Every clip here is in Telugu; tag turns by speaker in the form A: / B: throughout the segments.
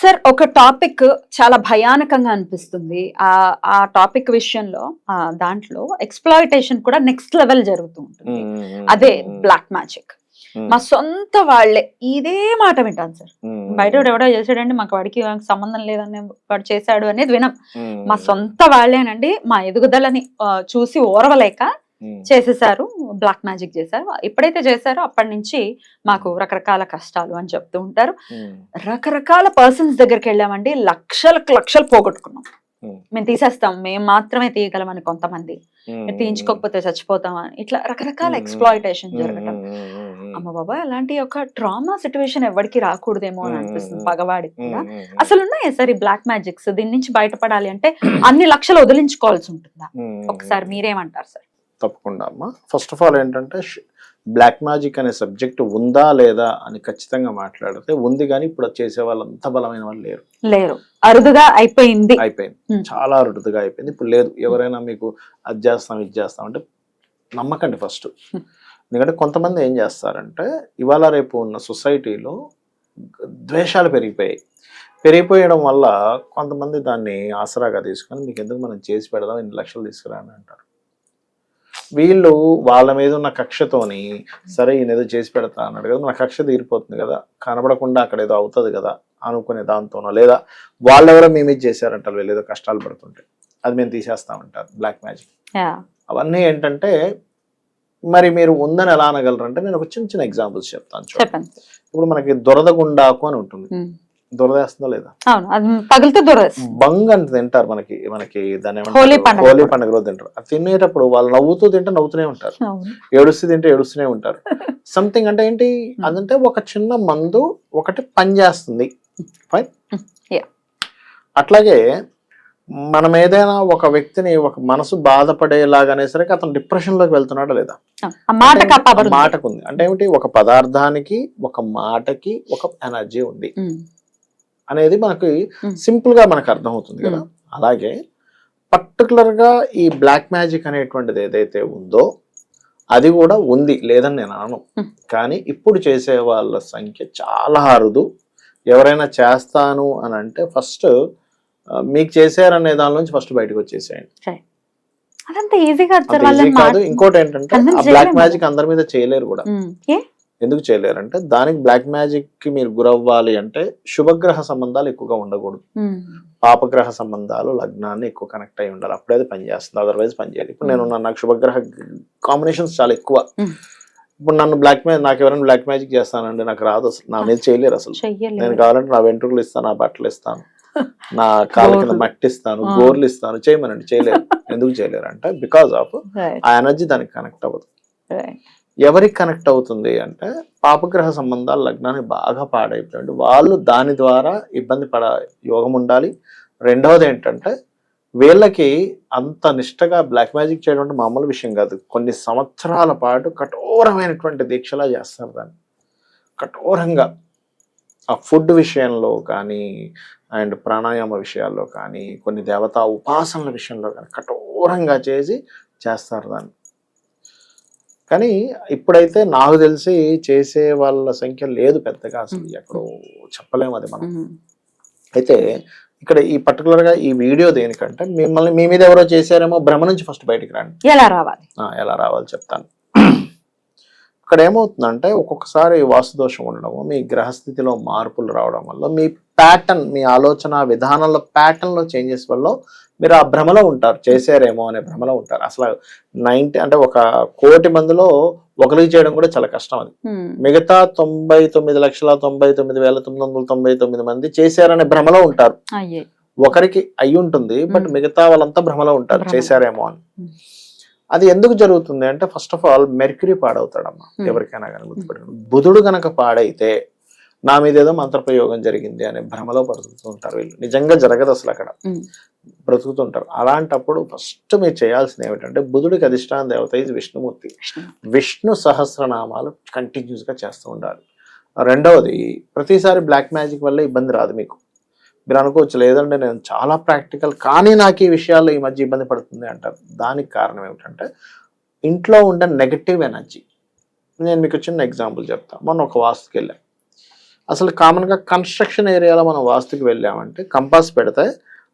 A: సార్ ఒక టాపిక్ చాలా భయానకంగా అనిపిస్తుంది ఆ ఆ టాపిక్ విషయంలో ఆ దాంట్లో ఎక్స్ప్లాయిటేషన్ కూడా నెక్స్ట్ లెవెల్ జరుగుతూ ఉంటుంది అదే బ్లాక్ మ్యాజిక్ మా సొంత వాళ్ళే ఇదే మాట వింటాను సార్ బయట ఎవడో చేసాడండి మాకు వాడికి సంబంధం లేదని వాడు చేశాడు అనేది వినం మా సొంత వాళ్ళేనండి మా ఎదుగుదలని చూసి ఓరవలేక Hmm. చేసేసారు బ్లాక్ మ్యాజిక్ చేశారు ఎప్పుడైతే చేశారో అప్పటి నుంచి మాకు hmm. రకరకాల కష్టాలు అని చెప్తూ ఉంటారు hmm. రకరకాల పర్సన్స్ దగ్గరికి వెళ్ళామండి లక్షలకు లక్షలు పోగొట్టుకున్నాం మేము తీసేస్తాం మేము మాత్రమే తీయగలం అని కొంతమంది తీయించుకోకపోతే చచ్చిపోతాం అని ఇట్లా రకరకాల ఎక్స్ప్లాయిటేషన్ జరగటం అమ్మ బాబా అలాంటి ఒక ట్రామా సిచ్యువేషన్ ఎవరికి రాకూడదేమో అని అనిపిస్తుంది పగవాడి కూడా అసలు ఉన్నాయా సార్ ఈ బ్లాక్ మ్యాజిక్స్ దీని నుంచి బయటపడాలి అంటే అన్ని లక్షలు వదిలించుకోవాల్సి ఉంటుందా ఒకసారి మీరేమంటారు సార్
B: తప్పకుండా అమ్మా ఫస్ట్ ఆఫ్ ఆల్ ఏంటంటే బ్లాక్ మ్యాజిక్ అనే సబ్జెక్ట్ ఉందా లేదా అని ఖచ్చితంగా మాట్లాడితే ఉంది కానీ ఇప్పుడు చేసే వాళ్ళు అంత బలమైన వాళ్ళు లేరు
A: లేరు అరుదుగా అయిపోయింది
B: అయిపోయింది చాలా అరుదుగా అయిపోయింది ఇప్పుడు లేదు ఎవరైనా మీకు అది చేస్తాం ఇది చేస్తాం అంటే నమ్మకండి ఫస్ట్ ఎందుకంటే కొంతమంది ఏం చేస్తారంటే ఇవాళ రేపు ఉన్న సొసైటీలో ద్వేషాలు పెరిగిపోయాయి పెరిగిపోయడం వల్ల కొంతమంది దాన్ని ఆసరాగా తీసుకొని మీకు ఎందుకు మనం చేసి పెడదాం ఇన్ని లక్షలు తీసుకురాని అంటారు వీళ్ళు వాళ్ళ మీద ఉన్న కక్షతోని సరే ఈయన ఏదో చేసి పెడతా అన్నాడు కదా నా కక్ష తీరిపోతుంది కదా కనబడకుండా అక్కడ ఏదో అవుతుంది కదా అనుకునే దాంతోనో లేదా వాళ్ళు మేము ఇది చేశారంట వీళ్ళు ఏదో కష్టాలు పడుతుంటే అది మేము తీసేస్తామంటారు బ్లాక్ మ్యాజిక్ అవన్నీ ఏంటంటే మరి మీరు ఉందని ఎలా అనగలరంటే నేను ఒక చిన్న చిన్న ఎగ్జాంపుల్స్ చెప్తాను చూడండి ఇప్పుడు మనకి దొరదగుండాకు అని ఉంటుంది దురదేస్తుందా లేదా బంగ్ అని తింటారు మనకి మనకి
A: దాని హోలీ పండుగ
B: హోలీ పండుగ రోజు తింటారు అది తినేటప్పుడు వాళ్ళు నవ్వుతూ తింటే నవ్వుతూనే ఉంటారు ఏడుస్తూ తింటే ఏడుస్తూనే ఉంటారు సంథింగ్ అంటే ఏంటి అదంటే ఒక చిన్న మందు ఒకటి పని చేస్తుంది ఫైన్ అట్లాగే మనం ఏదైనా ఒక వ్యక్తిని ఒక మనసు బాధపడేలాగానే సరే అతను డిప్రెషన్ లోకి వెళ్తున్నాడా లేదా మాటకు ఉంది అంటే ఏమిటి ఒక పదార్థానికి ఒక మాటకి ఒక ఎనర్జీ ఉంది అనేది మనకి సింపుల్ గా మనకు అర్థమవుతుంది కదా అలాగే పర్టికులర్ గా ఈ బ్లాక్ మ్యాజిక్ అనేటువంటిది ఏదైతే ఉందో అది కూడా ఉంది లేదని నేను అనను కానీ ఇప్పుడు చేసే వాళ్ళ సంఖ్య చాలా అరుదు ఎవరైనా చేస్తాను అని అంటే ఫస్ట్ మీకు చేశారనే దాని నుంచి ఫస్ట్ బయటకు వచ్చేసేయండి ఈజీగా ఇంకోటి ఏంటంటే బ్లాక్ మ్యాజిక్ అందరి మీద చేయలేరు కూడా ఎందుకు చేయలేరంటే దానికి బ్లాక్ మ్యాజిక్ కి మీరు గురవ్వాలి అంటే శుభగ్రహ సంబంధాలు ఎక్కువగా ఉండకూడదు hmm. పాపగ్రహ సంబంధాలు లగ్నాన్ని ఎక్కువ కనెక్ట్ అయి ఉండాలి అప్పుడే అది పనిచేస్తుంది అదర్వైజ్ పనిచేయాలి ఇప్పుడు నేను hmm. నాకు శుభగ్రహ కాంబినేషన్స్ చాలా ఎక్కువ hmm. ఇప్పుడు నన్ను బ్లాక్ మ్యాజిక్ నాకు ఎవరైనా బ్లాక్ మ్యాజిక్ చేస్తానండి నాకు రాదు అసలు నా మీద చేయలేరు అసలు నేను కావాలంటే నా వెంట్రుకలు ఇస్తాను నా బట్టలు ఇస్తాను నా కాళ్ళ కింద మట్టిస్తాను గోర్లు ఇస్తాను చేయమనండి చేయలేరు ఎందుకు చేయలేరు అంటే బికాస్ ఆఫ్ ఆ ఎనర్జీ దానికి కనెక్ట్ అవ్వదు ఎవరికి కనెక్ట్ అవుతుంది అంటే పాపగ్రహ సంబంధాలు లగ్నాన్ని బాగా పాడైపోయింది వాళ్ళు దాని ద్వారా ఇబ్బంది పడ యోగం ఉండాలి రెండవది ఏంటంటే వీళ్ళకి అంత నిష్టగా బ్లాక్ మ్యాజిక్ చేయడం అంటే మామూలు విషయం కాదు కొన్ని సంవత్సరాల పాటు కఠోరమైనటువంటి దీక్షలా చేస్తారు దాన్ని కఠోరంగా ఆ ఫుడ్ విషయంలో కానీ అండ్ ప్రాణాయామ విషయాల్లో కానీ కొన్ని దేవతా ఉపాసనల విషయంలో కానీ కఠోరంగా చేసి చేస్తారు దాన్ని కానీ ఇప్పుడైతే నాకు తెలిసి చేసే వాళ్ళ సంఖ్య లేదు పెద్దగా అసలు ఎక్కడో చెప్పలేము అది మనం అయితే ఇక్కడ ఈ పర్టికులర్ గా ఈ వీడియో దేనికంటే మిమ్మల్ని మీ మీద ఎవరో చేశారేమో భ్రమ నుంచి ఫస్ట్ బయటికి రండి ఎలా రావాలి ఎలా రావాలి చెప్తాను ఇక్కడ ఏమవుతుందంటే ఒక్కొక్కసారి వాసుదోషం ఉండడము మీ గ్రహస్థితిలో మార్పులు రావడం వల్ల మీ ప్యాటర్న్ మీ ఆలోచన విధానంలో ప్యాటర్న్లో చేంజెస్ వల్ల మీరు ఆ భ్రమలో ఉంటారు చేశారేమో అనే భ్రమలో ఉంటారు అసలు నైన్టీ అంటే ఒక కోటి మందిలో ఒకరికి చేయడం కూడా చాలా కష్టం అది మిగతా తొంభై తొమ్మిది లక్షల తొంభై తొమ్మిది వేల తొమ్మిది వందల తొంభై తొమ్మిది మంది చేశారనే భ్రమలో ఉంటారు ఒకరికి అయి ఉంటుంది బట్ మిగతా వాళ్ళంతా భ్రమలో ఉంటారు చేశారేమో అని అది ఎందుకు జరుగుతుంది అంటే ఫస్ట్ ఆఫ్ ఆల్ మెర్క్యూరీ పాడవుతాడమ్మా hmm. ఎవరికైనా కానీ గుర్తుపెట్టండి బుధుడు గనక పాడైతే నా మీద ఏదో మంత్రప్రయోగం జరిగింది అనే భ్రమలో బ్రతుకుతుంటారు వీళ్ళు నిజంగా జరగదు అసలు అక్కడ hmm. బ్రతుకుతుంటారు అలాంటప్పుడు ఫస్ట్ మీరు చేయాల్సింది ఏమిటంటే బుధుడికి అధిష్టాన దేవత ఇది విష్ణుమూర్తి విష్ణు సహస్రనామాలు కంటిన్యూస్గా చేస్తూ ఉండాలి రెండవది ప్రతిసారి బ్లాక్ మ్యాజిక్ వల్ల ఇబ్బంది రాదు మీకు మీరు అనుకోవచ్చు లేదంటే నేను చాలా ప్రాక్టికల్ కానీ నాకు ఈ విషయాల్లో ఈ మధ్య ఇబ్బంది పడుతుంది అంటారు దానికి కారణం ఏమిటంటే ఇంట్లో ఉండే నెగటివ్ ఎనర్జీ నేను మీకు చిన్న ఎగ్జాంపుల్ చెప్తాను మనం ఒక వాస్తుకి వెళ్ళాం అసలు కామన్గా కన్స్ట్రక్షన్ ఏరియాలో మనం వాస్తుకి వెళ్ళామంటే కంపాస్ పెడితే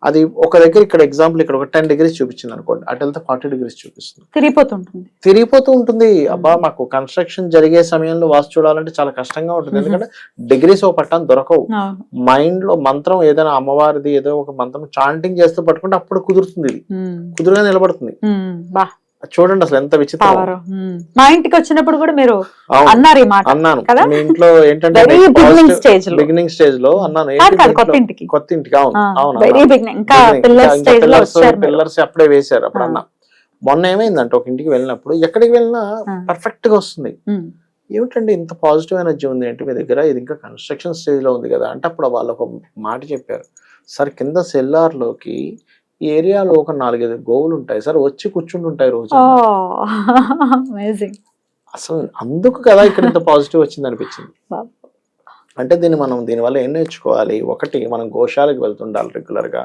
B: అది ఒక దగ్గర ఇక్కడ ఎగ్జాంపుల్ ఇక్కడ ఒక టెన్ డిగ్రీస్ చూపించింది అనుకోండి అటు వెళ్తే ఫార్టీ డిగ్రీస్ చూపిస్తుంది
A: తిరిగిపోతుంటుంది
B: తిరిగిపోతూ ఉంటుంది అబ్బా మాకు కన్స్ట్రక్షన్ జరిగే సమయంలో వాసు చూడాలంటే చాలా కష్టంగా ఉంటుంది ఎందుకంటే డిగ్రీస్ ఒక పట్టాన్ని దొరకవు మైండ్ లో మంత్రం ఏదైనా అమ్మవారిది ఏదో ఒక మంత్రం చాంటింగ్ చేస్తూ పట్టుకుంటే అప్పుడు కుదురుతుంది ఇది కుదురుగా నిలబడుతుంది చూడండి అసలు ఎంత విచిత్రం
A: మా ఇంటికి వచ్చినప్పుడు కూడా మీరు అన్నారు ఈ మాట
B: అన్నాను మీ ఇంట్లో ఏంటంటే బిగినింగ్ స్టేజ్ లో అన్నాను కొత్త ఇంటికి కొత్త ఇంటికి అవును
A: అవును ఇంకా
B: పిల్లర్స్ అప్పుడే వేశారు అప్పుడు అన్నా మొన్న ఏమైందంటే ఒక ఇంటికి వెళ్ళినప్పుడు ఎక్కడికి వెళ్ళినా పర్ఫెక్ట్ గా వస్తుంది ఏమిటండి ఇంత పాజిటివ్ ఎనర్జీ ఉంది ఏంటి మీ దగ్గర ఇది ఇంకా కన్స్ట్రక్షన్ స్టేజ్ లో ఉంది కదా అంటే అప్పుడు వాళ్ళు ఒక మాట చెప్పారు సార్ కింద సెల్లార్ లోకి ఈ ఏరియాలో ఒక నాలుగైదు గోవులు ఉంటాయి సార్ వచ్చి కూర్చుండి ఉంటాయి రోజు అసలు అందుకు కదా ఇక్కడ ఇంత పాజిటివ్ వచ్చింది అనిపించింది అంటే దీన్ని మనం దీనివల్ల ఏం నేర్చుకోవాలి ఒకటి మనం గోశాలకు వెళ్తుండాలి రెగ్యులర్ గా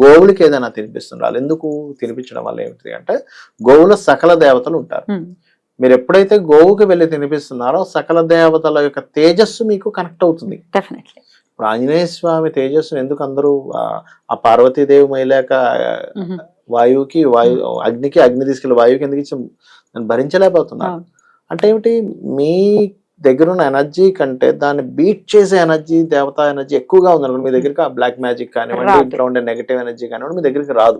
B: గోవులకి ఏదైనా తినిపిస్తుండాలి ఎందుకు తినిపించడం వల్ల ఏమిటి అంటే గోవుల సకల దేవతలు ఉంటారు మీరు ఎప్పుడైతే గోవుకి వెళ్ళి తినిపిస్తున్నారో సకల దేవతల యొక్క తేజస్సు మీకు కనెక్ట్ అవుతుంది ఇప్పుడు ఆంజనేయ స్వామి తేజస్సును ఎందుకు అందరూ ఆ పార్వతీదేవి మైలాక వాయువుకి వాయు అగ్నికి అగ్ని తీసుకెళ్ళి వాయువుకి ఎందుకు ఇచ్చి నేను భరించలేకపోతున్నాను అంటే ఏమిటి మీ దగ్గర ఉన్న ఎనర్జీ కంటే దాన్ని బీట్ చేసే ఎనర్జీ దేవతా ఎనర్జీ ఎక్కువగా ఉందనుకోండి మీ దగ్గరికి ఆ బ్లాక్ మ్యాజిక్ కానివ్వండి ఇంట్లో ఉండే నెగిటివ్ ఎనర్జీ కానివ్వండి మీ దగ్గరికి రాదు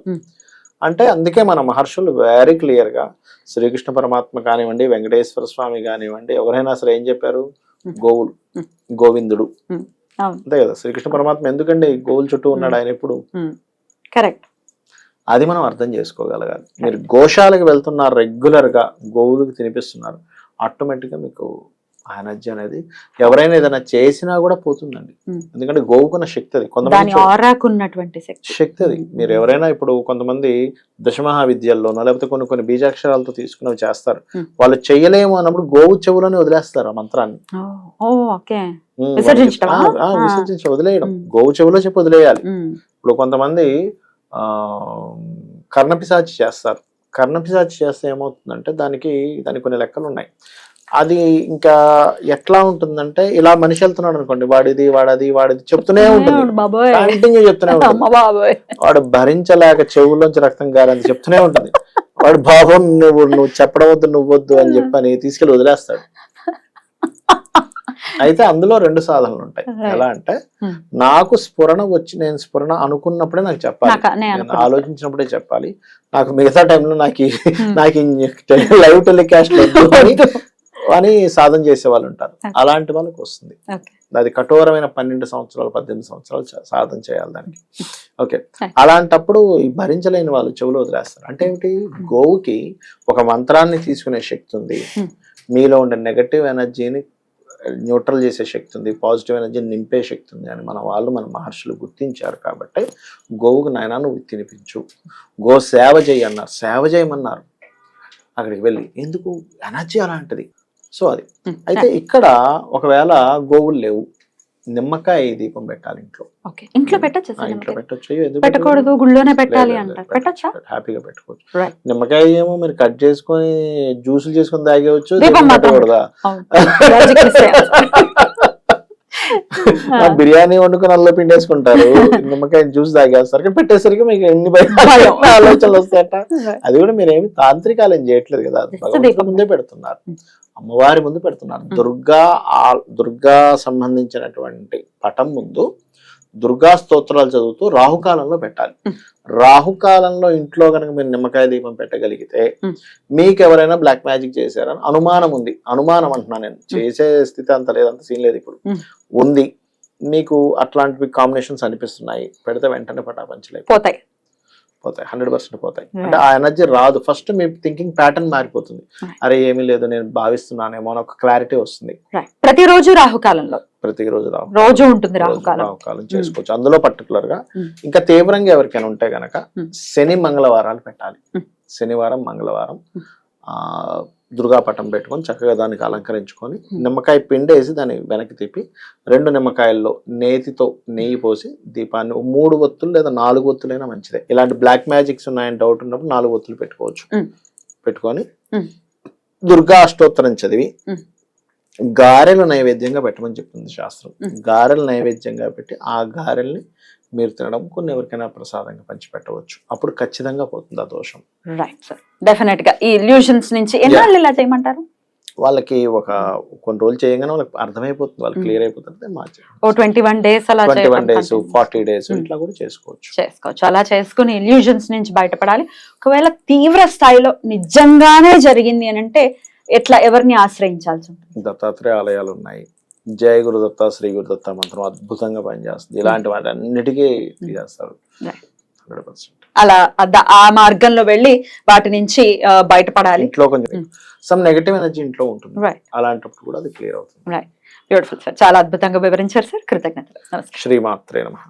B: అంటే అందుకే మన మహర్షులు వెరీ గా శ్రీకృష్ణ పరమాత్మ కానివ్వండి వెంకటేశ్వర స్వామి కానివ్వండి ఎవరైనా సరే ఏం చెప్పారు గోవులు గోవిందుడు అంతే కదా శ్రీకృష్ణ పరమాత్మ ఎందుకండి గోల్ చుట్టూ ఉన్నాడు ఆయన ఇప్పుడు కరెక్ట్ అది మనం అర్థం చేసుకోగలగాలి మీరు గోశాలకు వెళ్తున్నారు రెగ్యులర్గా గోవులకు తినిపిస్తున్నారు ఆటోమేటిక్గా మీకు ఆ ఎనర్జీ అనేది ఎవరైనా ఏదైనా చేసినా కూడా పోతుందండి ఎందుకంటే గోవుకున్న శక్తి అది
A: కొంతమంది
B: శక్తి అది మీరు ఎవరైనా ఇప్పుడు కొంతమంది దశమహావిద్యల్లోనో లేకపోతే కొన్ని కొన్ని బీజాక్షరాలతో తీసుకున్నవి చేస్తారు వాళ్ళు చేయలేము అన్నప్పుడు గోవు చెవులని వదిలేస్తారు ఆ మంత్రాన్ని విసర్జించడం వదిలేయడం గోవు చెవులో చెప్పి వదిలేయాలి ఇప్పుడు కొంతమంది ఆ కర్ణపిశాచి చేస్తారు కర్ణపిశాచి చేస్తే ఏమవుతుందంటే దానికి దానికి కొన్ని లెక్కలు ఉన్నాయి అది ఇంకా ఎట్లా ఉంటుందంటే ఇలా మనిషి వెళ్తున్నాడు అనుకోండి వాడిది వాడది వాడిది చెప్తూనే
A: ఉంటుంది చెప్తూనే ఉంటుంది
B: వాడు భరించలేక చెవుల్లోంచి రక్తం అని చెప్తూనే ఉంటుంది వాడు బాబు నువ్వు నువ్వు చెప్పడం వద్దు నువ్వొద్దు అని చెప్పని తీసుకెళ్ళి వదిలేస్తాడు అయితే అందులో రెండు సాధనలు ఉంటాయి ఎలా అంటే నాకు స్ఫురణ వచ్చి నేను స్ఫురణ అనుకున్నప్పుడే నాకు
A: చెప్పాలి
B: ఆలోచించినప్పుడే చెప్పాలి నాకు మిగతా టైంలో నాకు నాకు లైవ్ టెలికాస్ట్ అని సాధన చేసే వాళ్ళు ఉంటారు అలాంటి వాళ్ళకి వస్తుంది అది కఠోరమైన పన్నెండు సంవత్సరాలు పద్దెనిమిది సంవత్సరాలు సాధన చేయాలి దానికి ఓకే అలాంటప్పుడు భరించలేని వాళ్ళు చెవులు వదిలేస్తారు అంటే ఏమిటి hmm. గోవుకి ఒక మంత్రాన్ని తీసుకునే శక్తి ఉంది hmm. మీలో ఉండే నెగటివ్ ఎనర్జీని న్యూట్రల్ చేసే శక్తి ఉంది పాజిటివ్ ఎనర్జీని నింపే శక్తి ఉంది అని మన వాళ్ళు మన మహర్షులు గుర్తించారు కాబట్టి గోవుకు నాయన నువ్వు తినిపించు గో సేవ చేయి అన్నారు సేవ చేయమన్నారు అక్కడికి వెళ్ళి ఎందుకు ఎనర్జీ అలాంటిది సో అది hmm. అయితే ఇక్కడ ఒకవేళ గోవులు లేవు నిమ్మకాయ దీపం పెట్టాలి ఇంట్లో ఇంట్లో పెట్టచ్చు ఇంట్లో పెట్టచ్చు
A: పెట్టకూడదు గుళ్ళోనే పెట్టాలి అంటారు పెట్టచ్చా
B: హ్యాపీగా పెట్టుకోవచ్చు నిమ్మకాయ ఏమో మీరు కట్ చేసుకొని జ్యూసులు చేసుకొని తాగేవచ్చు పెట్టకూడదా బిర్యానీ వండుకొని అల్ల పిండేసుకుంటారు నిమ్మకాయ జ్యూస్ తాగేస్తారు కానీ పెట్టేసరికి మీకు ఎన్ని ఆలోచనలు వస్తాయట అది కూడా మీరేమి తాంత్రికాలు ఏం చేయట్లేదు కదా ముందే పెడుతున్నారు hmm. అమ్మవారి ముందు పెడుతున్నారు దుర్గా ఆ దుర్గా సంబంధించినటువంటి పటం ముందు దుర్గా స్తోత్రాలు చదువుతూ రాహుకాలంలో పెట్టాలి రాహుకాలంలో ఇంట్లో కనుక మీరు నిమ్మకాయ దీపం పెట్టగలిగితే మీకు ఎవరైనా బ్లాక్ మ్యాజిక్ చేశారని అనుమానం ఉంది అనుమానం అంటున్నాను నేను చేసే స్థితి అంత లేదంత సీన్ లేదు ఇప్పుడు ఉంది మీకు అట్లాంటివి కాంబినేషన్స్ అనిపిస్తున్నాయి పెడితే వెంటనే పటాపంచలేదు పోతాయి పోతాయి హండ్రెడ్ పర్సెంట్ పోతాయి అంటే ఆ ఎనర్జీ రాదు ఫస్ట్ మీ థింకింగ్ ప్యాటర్న్ మారిపోతుంది అరే ఏమీ లేదు నేను భావిస్తున్నానేమో అని ఒక క్లారిటీ వస్తుంది
A: ప్రతిరోజు రాహుకాలంలో
B: ప్రతిరోజు రాహు
A: రోజు ఉంటుంది రాహుకాలం
B: రాహుకాలం hmm. చేసుకోవచ్చు అందులో పర్టికులర్ గా hmm. ఇంకా తీవ్రంగా ఎవరికైనా ఉంటే గనక hmm. శని మంగళవారాలు పెట్టాలి శనివారం మంగళవారం దుర్గాపటం పెట్టుకొని చక్కగా దానికి అలంకరించుకొని నిమ్మకాయ పిండేసి దాన్ని వెనక్కి తిప్పి రెండు నిమ్మకాయల్లో నేతితో నెయ్యి పోసి దీపాన్ని మూడు ఒత్తులు లేదా నాలుగు ఒత్తులైనా మంచిదే ఇలాంటి బ్లాక్ మ్యాజిక్స్ ఉన్నాయని డౌట్ ఉన్నప్పుడు నాలుగు ఒత్తులు పెట్టుకోవచ్చు పెట్టుకొని దుర్గా అష్టోత్తరం చదివి గారెలు నైవేద్యంగా పెట్టమని చెప్తుంది శాస్త్రం గారెలు నైవేద్యంగా పెట్టి ఆ గారెల్ని మీరు తినడం కొన్ని ఎవరికైనా ప్రసాదంగా పంచిపెట్టవచ్చు అప్పుడు ఖచ్చితంగా పోతుంది ఆ దోషం
A: రైట్ సార్ డెఫినెట్ గా ఈ ఇల్యూషన్స్ నుంచి ఎన్నాళ్ళు చేయమంటారు
B: వాళ్ళకి ఒక కొన్ని రోజులు చేయగానే వాళ్ళకి అర్థమైపోతుంది వాళ్ళు hmm. క్లియర్ అయిపోతుంది
A: ఓ ట్వంటీ వన్ డేస్
B: అలా twenty one days forty days ఇట్లా కూడా చేసుకోవచ్చు
A: చేసుకోవచ్చు అలా చేసుకుని ఇల్యూజన్స్ నుంచి బయటపడాలి ఒకవేళ తీవ్ర స్థాయిలో నిజంగానే జరిగింది అని అంటే ఎట్లా ఎవరిని ఆశ్రయించాల్సి
B: ఉంటుంది దత్తాత్రేయ ఆలయాలు ఉన్నాయి జయ గురుదత్త శ్రీ గురుదత్త మంత్రం అద్భుతంగా పనిచేస్తుంది ఇలాంటి వాటి అన్నిటికీ చేస్తారు
A: అలా ఆ మార్గంలో వెళ్ళి వాటి నుంచి బయటపడాలి
B: ఇంట్లో కొంచెం సమ్ నెగటివ్ ఎనర్జీ ఇంట్లో ఉంటుంది అలాంటప్పుడు కూడా అది క్లియర్
A: అవుతుంది బ్యూటిఫుల్ సార్ చాలా అద్భుతంగా వివరించారు సార్ కృతజ్ఞతలు
B: నమస్కారం శ్రీమాత్రే నమ